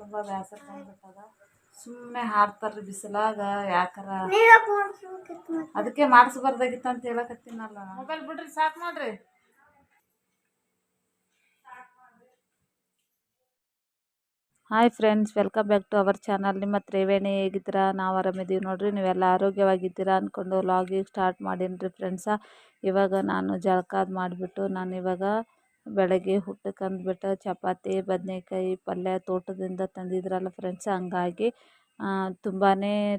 ತುಂಬ ಬೇಸರ ಬಂದ್ಬಿಟ್ಟದ. ಸುಮ್ಮನೆ ಹಾಡ್ತಾರ್ರಿ ಬಿಸಿಲಾಗ ಯಾಕಾರ? ಅದಕ್ಕೆ ಮಾಡಿಸ್ಬಾರ್ದಾಗಿತ್ತು ಅಂತ ಹೇಳಕತ್ತೀನಲ್ಲ ಮೊಬೈಲ್ ಬಿಡ್ರಿ ಸಾಕು ಮಾಡ್ರಿ hi friends welcome back to our channel. ನಿಮ್ಮ ತ್ರಿವೇಣಿ ಹೇಗಿದ್ದೀರಾ? ನಾವು ಆರಾಮಿದ್ದೀವಿ ನೋಡ್ರಿ. ನೀವೆಲ್ಲ ಆರೋಗ್ಯವಾಗಿದ್ದೀರಾ ಅಂದ್ಕೊಂಡು ಲಾಗಿಗೆ ಸ್ಟಾರ್ಟ್ ಮಾಡೀನಿ ರೀ ಫ್ರೆಂಡ್ಸ. ಇವಾಗ ನಾನು ಜಳಕ ಅದು ಮಾಡಿಬಿಟ್ಟು ನಾನು ಇವಾಗ ಬೆಳಗ್ಗೆ ಊಟಕ್ಕೆ ಅಂದ್ಬಿಟ್ಟು ಚಪಾತಿ, ಬದನೇಕಾಯಿ ಪಲ್ಯ ತೋಟದಿಂದ ತಂದಿದ್ರಲ್ಲ ಫ್ರೆಂಡ್ಸ್ ಹಂಗಾಗಿ ತುಂಬಾ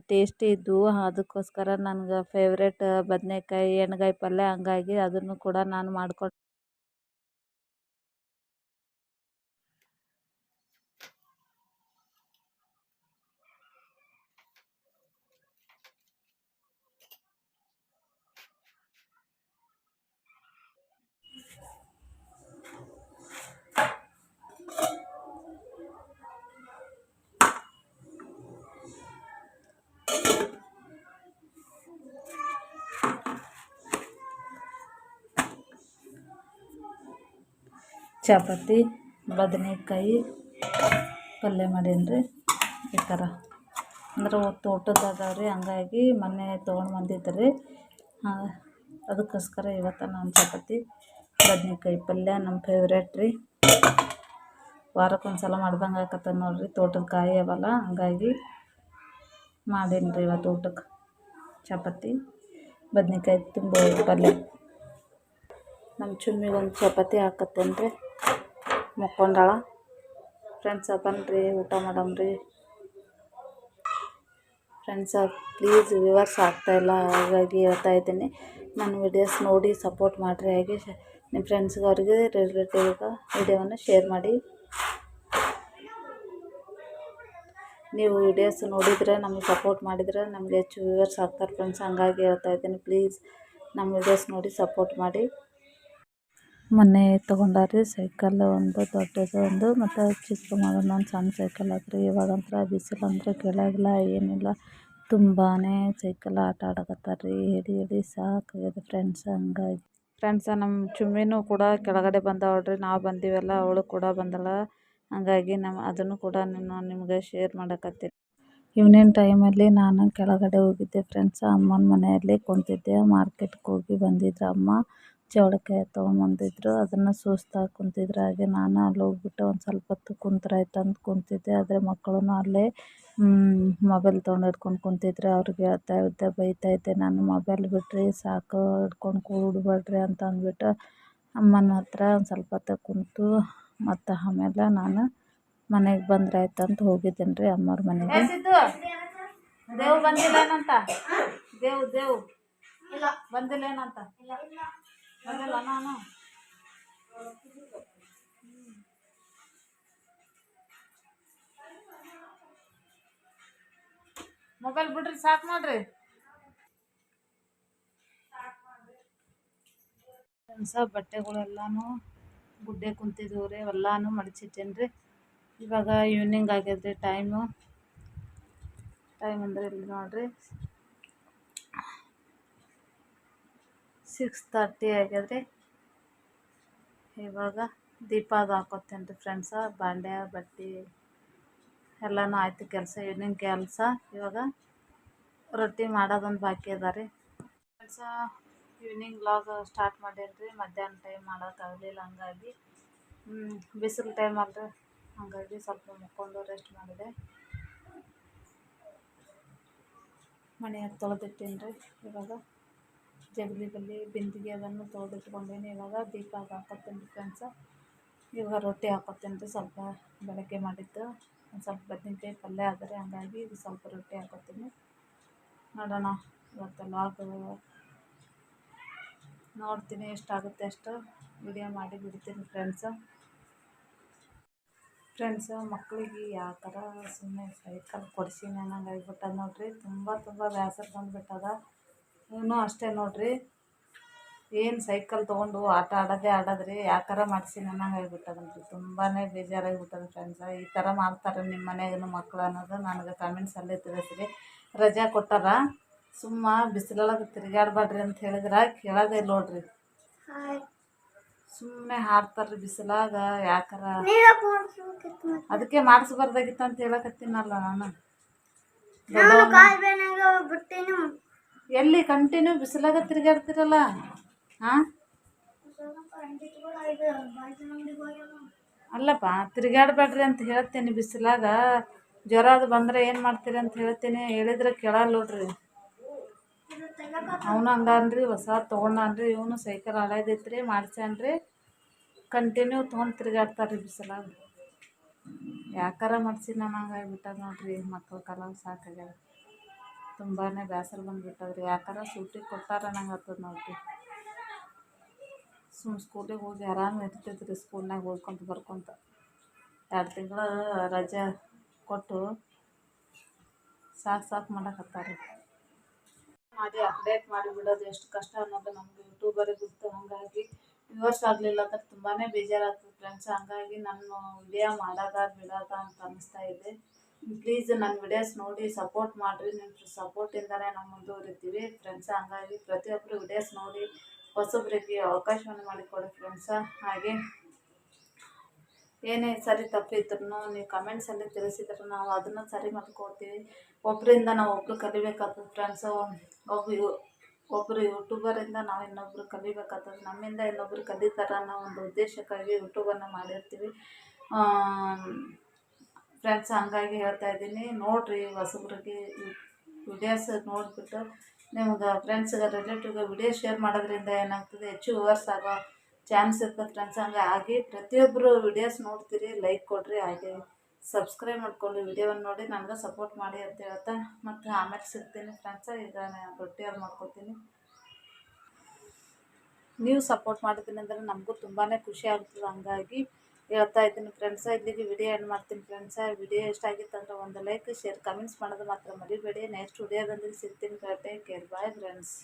ಟೇಸ್ಟಿ ಇದ್ದವು ಅದಕ್ಕೋಸ್ಕರ ನನಗೆ ಫೇವ್ರೇಟ್ ಬದನೇಕಾಯಿ, ಎಣ್ಗಾಯಿ ಪಲ್ಯ, ಹಂಗಾಗಿ ಅದನ್ನು ಕೂಡ ನಾನು ಮಾಡ್ಕೊಂಡು ಚಪಾತಿ, ಬದನೆಕಾಯಿ, ಪಲ್ಯ ಮಾಡೀನಿ ರೀ ಈ ಥರ ಅಂದ್ರೆ ತೋಟದ ಅದಾವೆ ಹಂಗಾಗಿ ಮೊನ್ನೆ ತೊಗೊಂಡು ಬಂದಿದ್ದೆ ರೀ ಅದಕ್ಕೋಸ್ಕರ ಇವತ್ತು ನಾನು ಚಪಾತಿ, ಬದನೆಕಾಯಿ ಪಲ್ಯ ನಮ್ಮ ಫೇವ್ರೇಟ್ ರೀ. ವಾರಕ್ಕೊಂದು ಸಲ ಮಾಡ್ದಂಗೆ ಆಕತ್ತ ನೋಡ್ರಿ, ತೋಟದ ಕಾಯಿ ಅವಲ್ಲ, ಹಂಗಾಗಿ ಮಾಡೀನಿ ರೀ ಇವತ್ತು ಊಟಕ್ಕೆ ಚಪಾತಿ, ಬದನೆಕಾಯಿ ತುಂಬ ಪಲ್ಯ. ನಮ್ಮ ಚುಮ್ಮಿಗೊಂದು ಚಪಾತಿ ಹಾಕತ್ತೇನೆ ರೀ ಮಕ್ಕೊಂಡಾಳ. ಫ್ರೆಂಡ್ಸ ಬನ್ನಿರಿ ಊಟ ಮಾಡಮ್ರಿ. ಫ್ರೆಂಡ್ಸ ಪ್ಲೀಸ್ ವ್ಯೂವರ್ಸ್ ಆಗ್ತಾಯಿಲ್ಲ ಹಾಗಾಗಿ ಹೇಳ್ತಾ ಇದ್ದೀನಿ. ನನ್ನ ವಿಡಿಯೋಸ್ ನೋಡಿ ಸಪೋರ್ಟ್ ಮಾಡಿರಿ, ಹಾಗೆ ನಿಮ್ಮ ಫ್ರೆಂಡ್ಸ್ಗೆ ಅವ್ರಿಗೆ ರಿಲೇಟಿವ್ಗೆ ವಿಡಿಯೋವನ್ನು ಶೇರ್ ಮಾಡಿ. ನೀವು ವಿಡಿಯೋಸ್ ನೋಡಿದರೆ, ನಮಗೆ ಸಪೋರ್ಟ್ ಮಾಡಿದರೆ, ನಮಗೆ ಹೆಚ್ಚು ವಿವರ್ಸ್ ಆಗ್ತಾರೆ ಫ್ರೆಂಡ್ಸ್ ಹಂಗಾಗಿ ಹೇಳ್ತಾ ಇದ್ದೀನಿ. ಪ್ಲೀಸ್ ನಮ್ಮ ವಿಡಿಯೋಸ್ ನೋಡಿ ಸಪೋರ್ಟ್ ಮಾಡಿ. ಮೊನ್ನೆ ತೊಗೊಂಡಾರಿ ಸೈಕಲ್ ಒಂದು ದೊಡ್ಡದು ಒಂದು ಮತ್ತು ಚಿಕ್ಕ ಮಗನ ಒಂದು ಸಣ್ಣ ಸೈಕಲ್ ಆದ್ರಿ ಇವಾಗಂತೂ ಬಿಸಿಲು ಅಂದ್ರೆ ಕೆಳಗಿಲ್ಲ ಏನಿಲ್ಲ. ತುಂಬಾ ಸೈಕಲ್ ಆಟ ಆಡಕತ್ತಾರ ರೀ ಹಿಡಿ ಹಿಡಿ ಸಾಕಾಗ್ಯದ ಫ್ರೆಂಡ್ಸ್ ಹಂಗಾಗಿ. ಫ್ರೆಂಡ್ಸ ನಮ್ಮ ಚುಮ್ಮಿನೂ ಕೂಡ ಕೆಳಗಡೆ ಬಂದವಳ್ರಿ. ನಾವು ಬಂದೀವಲ್ಲ ಅವಳು ಕೂಡ ಬಂದಳ. ಹಂಗಾಗಿ ನಮ್ಮ ಅದನ್ನು ಕೂಡ ನಾನು ನಿಮಗೆ ಶೇರ್ ಮಾಡಕತ್ತೀನಿ. ಈವ್ನಿಂಗ್ ಟೈಮಲ್ಲಿ ನಾನು ಕೆಳಗಡೆ ಹೋಗಿದ್ದೆ ಫ್ರೆಂಡ್ಸ್ ಅಮ್ಮನ ಮನೆಯಲ್ಲಿ ಕುಂತಿದ್ದೆ. ಮಾರ್ಕೆಟ್ಗೆ ಹೋಗಿ ಬಂದಿದ್ರು ಅಮ್ಮ. ಚೌಳಿಕಾಯಿ ತೊಗೊಂಬಂದಿದ್ರು ಅದನ್ನು ಸೂಸ್ತಾ ಕುಂತಿದ್ರು. ಹಾಗೆ ನಾನು ಅಲ್ಲಿ ಹೋಗ್ಬಿಟ್ಟು ಒಂದು ಸ್ವಲ್ಪ ಹೊತ್ತು ಕುಂತ್ರಾಯ್ತು ಅಂತ ಕುಂತಿದ್ದೆ. ಆದರೆ ಮಕ್ಕಳು ಅಲ್ಲೇ ಮೊಬೈಲ್ ತೊಗೊಂಡು ಹಿಡ್ಕೊಂಡು ಕುಂತಿದ್ರು. ಅವ್ರಿಗೆ ಹೇಳ್ತಾ ಇದ್ದೆ ಬೈತಾಯಿದ್ದೆ ಇದ್ದೆ ನಾನು ಮೊಬೈಲ್ ಬಿಟ್ರಿ ಸಾಕು ಹಿಡ್ಕೊಂಡು ಕೂಡಬೇಡ್ರಿ ಅಂತ ಅಂದ್ಬಿಟ್ಟು ಅಮ್ಮನ ಹತ್ರ ಒಂದು ಸ್ವಲ್ಪ ಹೊತ್ತು ಕುಂತು ಮತ್ತು ಆಮೇಲೆ ನಾನು ಮನೆಗೆ ಬಂದ್ರೆ ಆಯ್ತು ಅಂತ ಹೋಗಿದ್ದೀನಿ ರೀ ಅಮ್ಮವ್ರ ಮನೆಗೆ. ದೇವ್ ಬಂದಿಲ್ಲ ಏನಂತ ದೇವ್ ದೇವ್. ಬಂದಿಲ್ಲ ಏನಂತ ಮೊಬೈಲ್ ಬಿಡ್ರಿ, ಸಾಕು ಮಾಡ್ರಿ ಹೊಸ ಬಟ್ಟೆಗಳೆಲ್ಲಾನು, ಗುಡ್ಡೆ ಕುಂತಿದ್ವ್ರಿ ಎಲ್ಲಾನು ಮಡಚಿಟ್ಟೇನ್ರಿ. ಮಡಚಿಟ್ಟೇನಿ ಇವಾಗ ಈವ್ನಿಂಗ್ ಆಗ್ಯದ್ರಿ ಟೈಮು ಟೈಮ್ ಅಂದ್ರೆ ಇಲ್ಲಿ ನೋಡಿರಿ. ಸಿಕ್ಸ್ ತರ್ಟಿ ಆಗ್ಯದ್ರಿ ಇವಾಗ ದೀಪ ಅದು ಹಾಕೋತೇನೆ ರೀ ಫ್ರೆಂಡ್ಸ ಬಾಂಡೆ, ಬಟ್ಟೆ ಎಲ್ಲನೂ ಆಯ್ತು ಕೆಲಸ ಇವ್ನಿಂಗ್ ಕೆಲಸ. ಇವಾಗ ರೊಟ್ಟಿ ಮಾಡೋದೊಂದು ಬಾಕಿ ಅದ ರೀ ಫ್ರೆಂಡ್ಸ ಈವ್ನಿಂಗ್ ಲಾಗ್ ಸ್ಟಾರ್ಟ್ ಮಾಡೇನ್ರಿ ಮಧ್ಯಾಹ್ನ ಟೈಮ್ ಮಾಡೋಕ್ಕಾಗಲಿಲ್ಲ ಹಂಗಾಗಿ. ಬಿಸಿಲು ಟೈಮ್ ಅಲ್ರಿ, ಹಾಗಾಗಿ ಸ್ವಲ್ಪ ಮುಕ್ಕೊಂಡು ರೆಸ್ಟ್ ಮಾಡಿದೆ. ಮನೆ ತೊಳೆದಿಟ್ಟೀನಿ ರೀ ಇವಾಗ. ಜಗಲಿ ಬಲ್ಲಿ ಬಿಂದಿಗೆ ಅದನ್ನು ತೊಳೆದಿಟ್ಕೊಂಡೀನಿ. ಇವಾಗ ದೀಪ ಹಾಕೋತೀನಿ ಫ್ರೆಂಡ್ಸ. ಇವಾಗ ರೊಟ್ಟಿ ಹಾಕೋತೀನಿ ರೀ ಸ್ವಲ್ಪ ಬೆಳಗ್ಗೆ ಮಾಡಿದ್ದು. ಒಂದು ಸ್ವಲ್ಪ ಬದ್ನೆಕಾಯಿ ಪಲ್ಯ ಆದರೆ ಹಂಗಾಗಿ ಇದು ಸ್ವಲ್ಪ ರೊಟ್ಟಿ ಹಾಕೋತೀನಿ ನೋಡೋಣ ಇವತ್ತು ಲಾಗ್ ನೋಡ್ತೀನಿ ಎಷ್ಟಾಗುತ್ತೆ ಅಷ್ಟು ವಿಡಿಯೋ ಮಾಡಿ ಬಿಡ್ತೀನಿ ಫ್ರೆಂಡ್ಸ. ಫ್ರೆಂಡ್ಸ್ ಮಕ್ಕಳಿಗೆ ಯಾವ ಥರ ಸುಮ್ಮನೆ ಸೈಕಲ್ ಕೊಡಿಸಿ ಅನ್ನಂಗೆ ಆಗ್ಬಿಟ್ಟದ ನೋಡಿರಿ. ತುಂಬ ತುಂಬ ಬೇಸರ ಬಂದುಬಿಟ್ಟದ. ಇವನು ಅಷ್ಟೇ ನೋಡಿರಿ. ಏನು ಸೈಕಲ್ ತೊಗೊಂಡು ಆಟ ಆಡೋದೇ ಆಡೋದ್ರಿ. ಯಾವ ಥರ ಮಾಡ್ಸೀನಿ ಅನ್ನಂಗೆ ಆಗ್ಬಿಟ್ಟದನ್ರಿ ತುಂಬಾ ಬೇಜಾರಾಗಿಬಿಟ್ಟದ ಫ್ರೆಂಡ್ಸ ಈ ಥರ ಮಾಡ್ತಾರೆ ನಿಮ್ಮ ಮನೆಗೂ ಮಕ್ಳು ಅನ್ನೋದು ನನಗೆ ಕಮೆಂಟ್ಸಲ್ಲಿ ತಿಳಿಸ್ರಿ. ರಜಾ ಕೊಟ್ಟಾರ? ಸುಮ್ಮ ಬಿಸಿಲೊಳಗೆ ತಿರುಗಾಡ್ಬೇಡ್ರಿ ಅಂತ ಹೇಳಿದ್ರೆ ಕೇಳೋದೇ ನೋಡ್ರಿ. ಸುಮ್ಮನೆ ಹಾಡ್ತಾರ್ರಿ ಬಿಸಿಲಾಗ ಯಾಕಾರ? ಅದಕ್ಕೆ ಮಾಡಿಸ್ಬಾರ್ದಾಗಿತ್ತು ಅಂತ ಹೇಳಕತ್ತೀನಲ್ಲ ನಾನು. ಎಲ್ಲಿ ಕಂಟಿನ್ಯೂ ಬಿಸಿಲಾಗ ತಿರುಗಾಡ್ತಿರಲ್ಲ? ಹಾಂ ಅಲ್ಲಪ್ಪ, ತಿರುಗಾಡಬೇಡ್ರಿ ಅಂತ ಹೇಳ್ತೀನಿ ಬಿಸಿಲಾಗ. ಜ್ವರ ಅದು ಬಂದರೆ ಏನು ಮಾಡ್ತೀರಿ ಅಂತ ಹೇಳ್ತೀನಿ. ಹೇಳಿದ್ರೆ ಕೇಳಲ್ಲ ನೋಡ್ರಿ. ಅವನು ಹಂಗನ್ರಿ ಹೊಸ ತೊಗೊಂಡನ್ರಿ. ಇವನು ಸೈಕಲ್ ಹಳೇದೈತ್ರಿ, ಮಾಡ್ಸ್ಯಾನ್ರಿ. ಕಂಟಿನ್ಯೂ ತೊಗೊಂಡು ತಿರುಗಾಡ್ತಾರೆ ಬಿಸಿಲಾಗ. ಯಾಕಾರ ಮಾಡ್ಸಿ ನಾನು ಹಂಗಾಗ್ಬಿಟ್ಟದ ನೋಡ್ರಿ ಮಕ್ಕಳ ಕಾಲ ಸಾಕಾಗ್ಯದ. ತುಂಬಾ ಬೇಸರ ಬಂದುಬಿಟ್ಟದ್ರಿ. ಯಾಕಾರ ಸೂಟಿ ಕೊಟ್ಟಾರ ನಂಗೆ ನೋಡ್ರಿ. ಸುಮ್ಮ ಸ್ಕೂಲಿಗೆ ಹೋಗಿ ಆರಾಮ ಇರ್ತಿದ್ರಿ ಸ್ಕೂಲ್ನಾಗ ಓದ್ಕೊಂತ ಬರ್ಕೊಂತ. ಎರಡು ತಿಂಗಳ ರಜೆ ಕೊಟ್ಟು ಸಾಕು ಸಾಕು ಮಾಡಕತ್ತಾರೆ ಮಾಡಿ ಅಪ್ಡೇಟ್ ಮಾಡಿಬಿಡೋದು ಎಷ್ಟು ಕಷ್ಟ ಅನ್ನೋದು ನಮ್ಗೆ ಯೂಟ್ಯೂಬರಿಗೆ ಗೊತ್ತು. ಹಾಗಾಗಿ ವ್ಯೂವರ್ಸ್ ಆಗಲಿಲ್ಲ ಅಂದ್ರೆ ತುಂಬಾ ಬೇಜಾರಾಗ್ತದೆ ಫ್ರೆಂಡ್ಸ್ ಹಂಗಾಗಿ ನಾನು ವಿಡಿಯೋ ಮಾಡೋದ ಬಿಡೋದ ಅಂತ ಅನ್ನಿಸ್ತಾ ಇದೆ. ಪ್ಲೀಸ್ ನನ್ನ ವಿಡಿಯೋಸ್ ನೋಡಿ ಸಪೋರ್ಟ್ ಮಾಡಿರಿ. ನಿಮ್ಮ ಸಪೋರ್ಟಿಂದಲೇ ನಾವು ಮುಂದುವರಿತೀವಿ ಫ್ರೆಂಡ್ಸ ಹಂಗಾಗಿ ಪ್ರತಿಯೊಬ್ಬರು ವಿಡಿಯೋಸ್ ನೋಡಿ ಹೊಸೊಬ್ಬರಿಗೆ ಅವಕಾಶವನ್ನು ಮಾಡಿಕೊಡಿ ಫ್ರೆಂಡ್ಸ ಹಾಗೆ ಏನೇ ಸರಿ ತಪ್ಪಿದ್ರು ನೀವು ಕಮೆಂಟ್ಸಲ್ಲಿ ತಿಳಿಸಿದ್ರು ನಾವು ಅದನ್ನು ಸರಿ ಮಾಡ್ಕೊಡ್ತೀವಿ ಒಬ್ಬರಿಂದ ನಾವು ಒಬ್ಬರು ಕಲಿಬೇಕಾಗ್ತದೆ ಫ್ರೆಂಡ್ಸು ಒಬ್ಬ ಒಬ್ಬರು ಯೂಟ್ಯೂಬರಿಂದ ನಾವು ಇನ್ನೊಬ್ರು ಕಲಿಬೇಕಾಗ್ತದೆ. ನಮ್ಮಿಂದ ಇನ್ನೊಬ್ರು ಕಲಿತಾರೆ ಅನ್ನೋ ಒಂದು ಉದ್ದೇಶಕ್ಕಾಗಿ ಯೂಟ್ಯೂಬನ್ನು ಮಾಡಿರ್ತೀವಿ. ಫ್ರೆಂಡ್ಸ್ ಹಂಗಾಗಿ ಹೇಳ್ತಾ ಇದ್ದೀನಿ. ನೋಡಿರಿ ಹೊಸಬ್ರಿಗೆ ವಿಡಿಯೋಸ್ ನೋಡಿಬಿಟ್ಟು ನಿಮ್ಗೆ ಫ್ರೆಂಡ್ಸ್ಗೆ ರಿಲೇಟಿವ್ಗೆ ವಿಡಿಯೋ ಶೇರ್ ಮಾಡೋದ್ರಿಂದ ಏನಾಗ್ತದೆ? ಹೆಚ್ಚು ವ್ಯೂವರ್ಸ್ ಆಗೋ ಚಾನ್ಸ್ ಇರ್ತದೆ ಫ್ರೆಂಡ್ಸ್ ಹಂಗೆ. ಆಗಿ ಪ್ರತಿಯೊಬ್ಬರು ವಿಡಿಯೋಸ್ ನೋಡ್ತೀರಿ ಲೈಕ್ ಕೊಡಿರಿ, ಹಾಗೆ ಸಬ್ಸ್ಕ್ರೈಬ್ ಮಾಡ್ಕೊಂಡು ವಿಡಿಯೋವನ್ನು ನೋಡಿ, ನನಗೆ ಸಪೋರ್ಟ್ ಮಾಡಿ ಅಂತ ಹೇಳ್ತಾ, ಮತ್ತು ಆಮೇಲೆ ಸಿಗ್ತೀನಿ ಫ್ರೆಂಡ್ಸ ಈಗ ನಾನು ಮಾಡ್ಕೊತೀನಿ. ನೀವು ಸಪೋರ್ಟ್ ಮಾಡಿದ್ದೀನಿ ಅಂದರೆ ನಮಗೂ ತುಂಬಾ ಖುಷಿ ಆಗ್ತದೆ, ಹಂಗಾಗಿ ಹೇಳ್ತಾ ಇದ್ದೀನಿ ಫ್ರೆಂಡ್ಸ ಇಲ್ಲಿಗೆ ವಿಡಿಯೋ ಎಂಡ್ ಮಾಡ್ತೀನಿ ಫ್ರೆಂಡ್ಸ ವಿಡಿಯೋ ಇಷ್ಟ ಆಗಿತ್ತು ಅಂದರೆ ಒಂದು ಲೈಕ್ ಶೇರ್ ಕಮೆಂಟ್ಸ್ ಮಾಡೋದು ಮಾತ್ರ ಮರಿಬೇಡಿ. ನೆಕ್ಸ್ಟ್ ವಿಡಿಯೋದಲ್ಲಿ ಸಿಗ್ತೀನಿ ಕರೆಕ್ಟಾಗಿ ಕೇರ್ ಬಾಯ್ ಫ್ರೆಂಡ್ಸ್